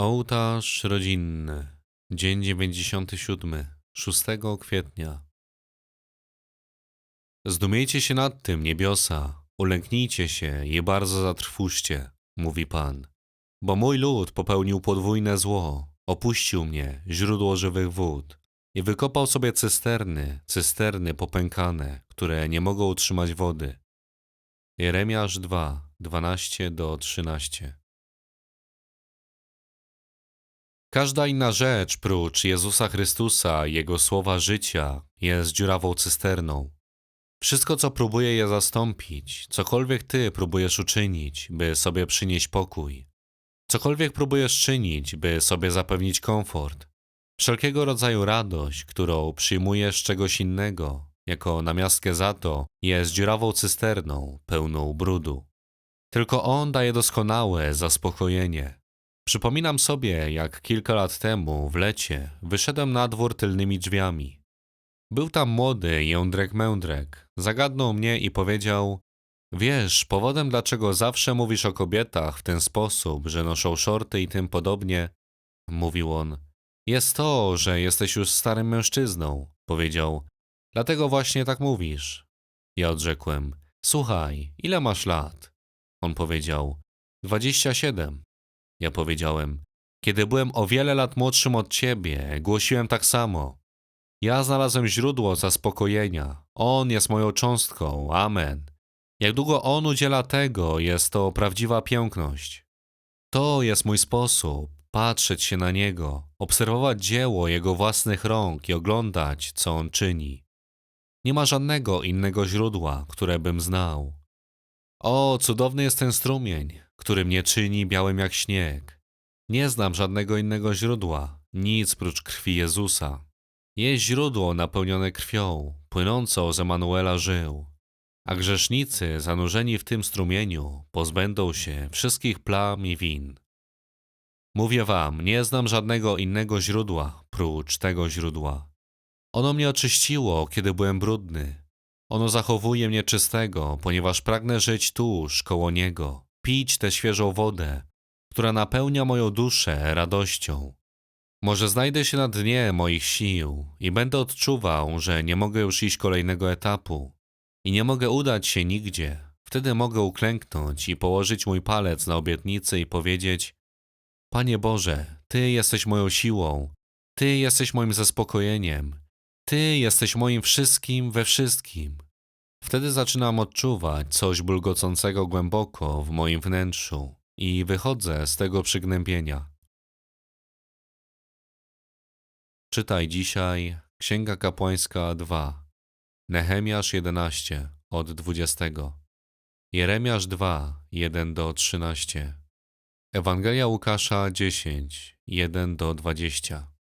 Ołtarz rodzinny. Dzień 97. 6 kwietnia. Zdumiejcie się nad tym, niebiosa, ulęknijcie się i bardzo zatrwóżcie, mówi Pan. Bo mój lud popełnił podwójne zło, opuścił mnie, źródło żywych wód, i wykopał sobie cysterny, cysterny popękane, które nie mogą utrzymać wody. Jeremiasz 2, 12 do 13. Każda inna rzecz prócz Jezusa Chrystusa Jego słowa życia jest dziurawą cysterną. Wszystko, co próbuje je zastąpić, cokolwiek Ty próbujesz uczynić, by sobie przynieść pokój, cokolwiek próbujesz czynić, by sobie zapewnić komfort, wszelkiego rodzaju radość, którą przyjmujesz czegoś innego, jako namiastkę za to, jest dziurawą cysterną, pełną brudu. Tylko On daje doskonałe zaspokojenie. Przypominam sobie, jak kilka lat temu, w lecie, wyszedłem na dwór tylnymi drzwiami. Był tam młody Jędrek Mędrek. Zagadnął mnie i powiedział: Wiesz, powodem dlaczego zawsze mówisz o kobietach w ten sposób, że noszą szorty i tym podobnie, mówił on, jest to, że jesteś już starym mężczyzną, powiedział. Dlatego właśnie tak mówisz. Ja odrzekłem: Słuchaj, ile masz lat? On powiedział: Dwadzieścia siedem. Ja powiedziałem: Kiedy byłem o wiele lat młodszym od ciebie, głosiłem tak samo. Ja znalazłem źródło zaspokojenia. On jest moją cząstką. Amen. Jak długo On udziela tego, jest to prawdziwa piękność. To jest mój sposób patrzeć się na Niego, obserwować dzieło Jego własnych rąk i oglądać, co On czyni. Nie ma żadnego innego źródła, które bym znał. O, cudowny jest ten strumień, który mnie czyni białym jak śnieg. Nie znam żadnego innego źródła, nic prócz krwi Jezusa. Jest źródło napełnione krwią, płynącą z Emanuela żył. A grzesznicy, zanurzeni w tym strumieniu, pozbędą się wszystkich plam i win. Mówię wam, nie znam żadnego innego źródła prócz tego źródła. Ono mnie oczyściło, kiedy byłem brudny. Ono zachowuje mnie czystego, ponieważ pragnę żyć tuż koło niego, pić tę świeżą wodę, która napełnia moją duszę radością. Może znajdę się na dnie moich sił i będę odczuwał, że nie mogę już iść kolejnego etapu i nie mogę udać się nigdzie. Wtedy mogę uklęknąć i położyć mój palec na obietnicę i powiedzieć: Panie Boże, Ty jesteś moją siłą, Ty jesteś moim zaspokojeniem, Ty jesteś moim wszystkim we wszystkim. Wtedy zaczynam odczuwać coś bulgocącego głęboko w moim wnętrzu i wychodzę z tego przygnębienia. Czytaj dzisiaj Księga Kapłańska 2, Nehemiasz 11 od 20, Jeremiasz 2, 1 do 13, Ewangelia Łukasza 10, 1 do 20.